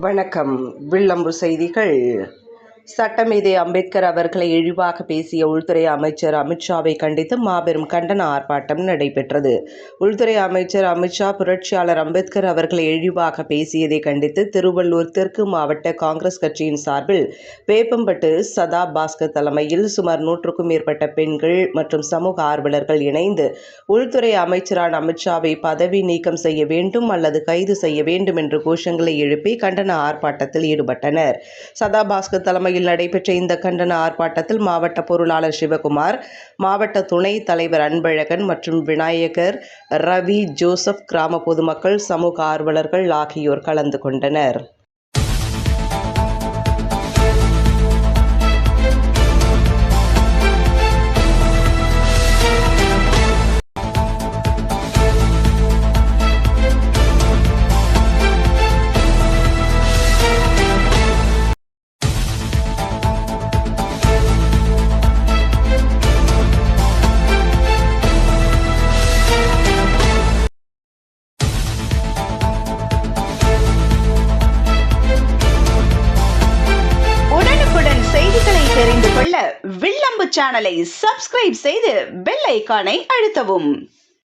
வணக்கம். வில்லம்பு செய்திகள். சட்டமேதை அம்பேத்கர் அவர்களை இழிவாக பேசிய உள்துறை அமைச்சர் அமித்ஷாவை கண்டித்து மாபெரும் கண்டன ஆர்ப்பாட்டம் நடைபெற்றது. உள்துறை அமைச்சர் அமித்ஷா புரட்சியாளர் அம்பேத்கர் அவர்களை இழிவாக பேசியதை கண்டித்து திருவள்ளூர் தெற்கு மாவட்ட காங்கிரஸ் கட்சியின் சார்பில் வேப்பம்பட்டு சதா பாஸ்கர் தலைமையில் சுமார் நூற்றுக்கும் மேற்பட்ட பெண்கள் மற்றும் சமூக ஆர்வலர்கள் இணைந்து உள்துறை அமைச்சரான அமித்ஷாவை பதவி நீக்கம் செய்ய வேண்டும் அல்லது கைது செய்ய வேண்டும் என்று கோஷங்களை எழுப்பி கண்டன ஆர்ப்பாட்டத்தில் ஈடுபட்டனர். சதா பாஸ்கர் தலைமையில் நடைபெற்ற இந்த கண்டன ஆர்ப்பாட்டத்தில் மாவட்ட பொருளாளர் சிவகுமார் மாவட்ட துணைத் தலைவர் அன்பழகன் மற்றும் விநாயகர் ரவி ஜோசப் கிராம பொதுமக்கள் சமூக ஆர்வலர்கள் ஆகியோர் கலந்து கொண்டனர். உள்ள வில்லம்பு சேனலை சப்ஸ்கிரைப் செய்து பெல் ஐக்கானை அழுத்தவும்.